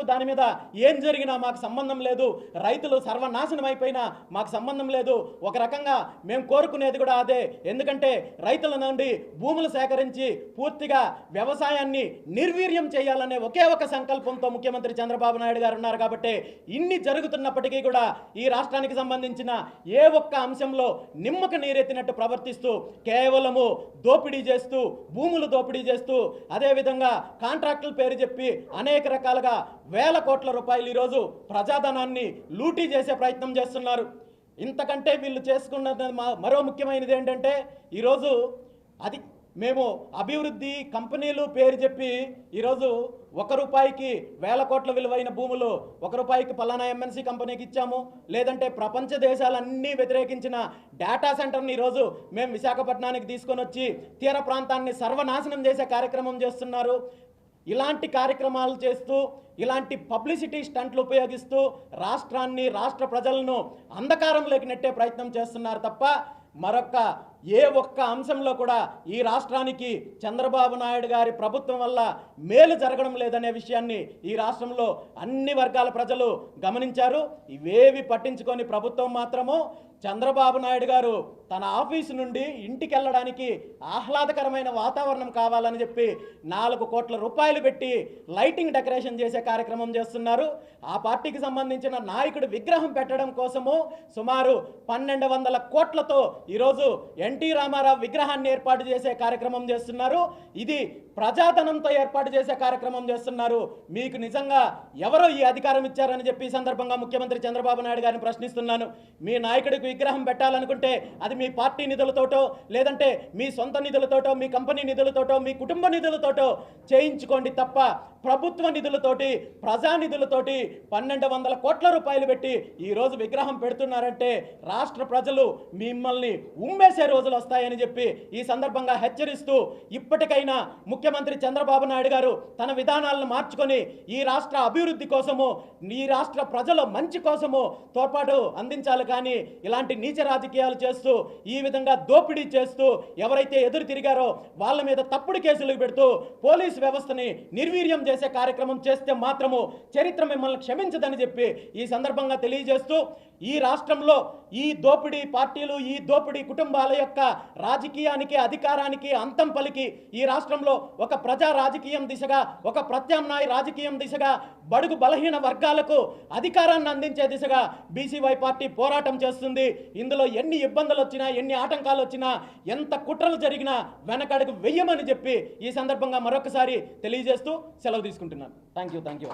వరకు దాని మీద ఏం జరిగినా మాకు సంబంధం లేదు. రైతులు సర్వనాశనం అయిపోయినా మాకు సంబంధం లేదు. ఒక రకంగా మేము కోరుకునేది కూడా అదే. ఎందుకంటే రైతుల నుండి భూములు సేకరించి పూర్తిగా వ్యవసాయాన్ని నిర్వీర్యం చేయాలనే ఒకే ఒక సంకల్పంతో ముఖ్యమంత్రి చంద్రబాబు నాయుడు గారు ఉన్నారు కాబట్టి ఇన్ని జరుగుతున్నప్పటికీ కూడా ఈ రాష్ట్రానికి సంబంధించిన ఏ ఒక్క అంశంలో నిమ్మక నీరెత్తినట్టు ప్రవర్తిస్తూ కేవలము దోపిడీ చేస్తూ భూములు దోపిడీ చేస్తూ అదేవిధంగా కాంట్రాక్టుల పేరు చెప్పి అనేక రకాలుగా వేల కోట్ల రూపాయలు ఈరోజు ప్రజాధనాన్ని లూటీ చేసే ప్రయత్నం చేస్తున్నారు. ఇంతకంటే వీళ్ళు చేసుకున్నది మా- మరో ముఖ్యమైనది ఏంటంటే ఈరోజు అది మేము అభివృద్ధి కంపెనీలు పేరు చెప్పి ఈరోజు ఒక రూపాయికి వేల కోట్ల విలువైన భూములు ఒక రూపాయికి పలానా ఎంఎన్సీ కంపెనీకి ఇచ్చాము. లేదంటే ప్రపంచ దేశాలన్నీ వ్యతిరేకించిన డేటా సెంటర్ని ఈరోజు మేము విశాఖపట్నానికి తీసుకొని వచ్చి తీర ప్రాంతాన్ని సర్వనాశనం చేసే కార్యక్రమం చేస్తున్నారు. ఇలాంటి కార్యక్రమాలు చేస్తూ ఇలాంటి పబ్లిసిటీ స్టంట్లు ఉపయోగిస్తూ రాష్ట్రాన్ని రాష్ట్ర ప్రజలను అంధకారంలోకి నెట్టే ప్రయత్నం చేస్తున్నారు తప్ప మరొక ఏ ఒక్క అంశంలో కూడా ఈ రాష్ట్రానికి చంద్రబాబు నాయుడు గారి ప్రభుత్వం వల్ల మేలు జరగడం లేదనే విషయాన్ని ఈ రాష్ట్రంలో అన్ని వర్గాల ప్రజలు గమనించారు. ఇవేవి పట్టించుకొని ప్రభుత్వం మాత్రము చంద్రబాబు నాయుడు గారు తన ఆఫీసు నుండి ఇంటికి వెళ్ళడానికి ఆహ్లాదకరమైన వాతావరణం కావాలని చెప్పి నాలుగు కోట్ల రూపాయలు పెట్టి లైటింగ్ డెకరేషన్ చేసే కార్యక్రమం చేస్తున్నారు. ఆ పార్టీకి సంబంధించిన నాయకుడు విగ్రహం పెట్టడం కోసము సుమారు పన్నెండు వందల కోట్లతో ఈరోజు ఎన్టీ రామారావు విగ్రహాన్ని ఏర్పాటు చేసే కార్యక్రమం చేస్తున్నారు. ఇది ప్రజాధనంతో ఏర్పాటు చేసే కార్యక్రమం చేస్తున్నారు. మీకు నిజంగా ఎవరో ఈ అధికారం ఇచ్చారని చెప్పి ఈ సందర్భంగా ముఖ్యమంత్రి చంద్రబాబు నాయుడు గారిని ప్రశ్నిస్తున్నాను. మీ నాయకుడికి విగ్రహం పెట్టాలనుకుంటే అది మీ పార్టీ నిధులతోటో లేదంటే మీ సొంత నిధులతోటో మీ కంపెనీ నిధులతోటో మీ కుటుంబ నిధులతోటో చేయించుకోండి తప్ప ప్రభుత్వ నిధులతోటి ప్రజా నిధులతోటి పన్నెండు వందల కోట్ల రూపాయలు పెట్టి ఈరోజు విగ్రహం పెడుతున్నారంటే రాష్ట్ర ప్రజలు మిమ్మల్ని ఉమ్మేసే రోజులు వస్తాయని చెప్పి ఈ సందర్భంగా హెచ్చరిస్తూ ఇప్పటికైనా ముఖ్యమంత్రి చంద్రబాబు నాయుడు గారు తన విధానాలను మార్చుకొని ఈ రాష్ట్ర అభివృద్ధి కోసము ఈ రాష్ట్ర ప్రజల మంచి కోసము తోడ్పాటు అందించాలి కానీ ఇలాంటి నీచ రాజకీయాలు చేస్తూ ఈ విధంగా దోపిడీ చేస్తూ ఎవరైతే ఎదురు తిరిగారో వాళ్ళ మీద తప్పుడు కేసులు పెడుతూ పోలీస్ వ్యవస్థని నిర్వీర్యం చేసే కార్యక్రమం చేస్తే మాత్రము చరిత్ర మిమ్మల్ని క్షమించదని చెప్పి ఈ సందర్భంగా తెలియజేస్తూ ఈ రాష్ట్రంలో ఈ దోపిడీ పార్టీలు ఈ దోపిడీ కుటుంబాల యొక్క రాజకీయానికి అధికారానికి అంతం పలికి ఈ రాష్ట్రంలో ఒక ప్రజా రాజకీయం దిశగా ఒక ప్రత్యామ్నాయ రాజకీయం దిశగా బడుగు బలహీన వర్గాలకు అధికారాన్ని అందించే దిశగా బీసీవై పార్టీ పోరాటం చేస్తుంది. ఇందులో ఎన్ని ఇబ్బందులు వచ్చినా ఎన్ని ఆటంకాలు వచ్చినా ఎంత కుట్రలు జరిగినా వెనకడుగు వెయ్యమని చెప్పి ఈ సందర్భంగా మరొకసారి తెలియజేస్తూ సెలవు తీసుకుంటున్నాను. Thank you thank you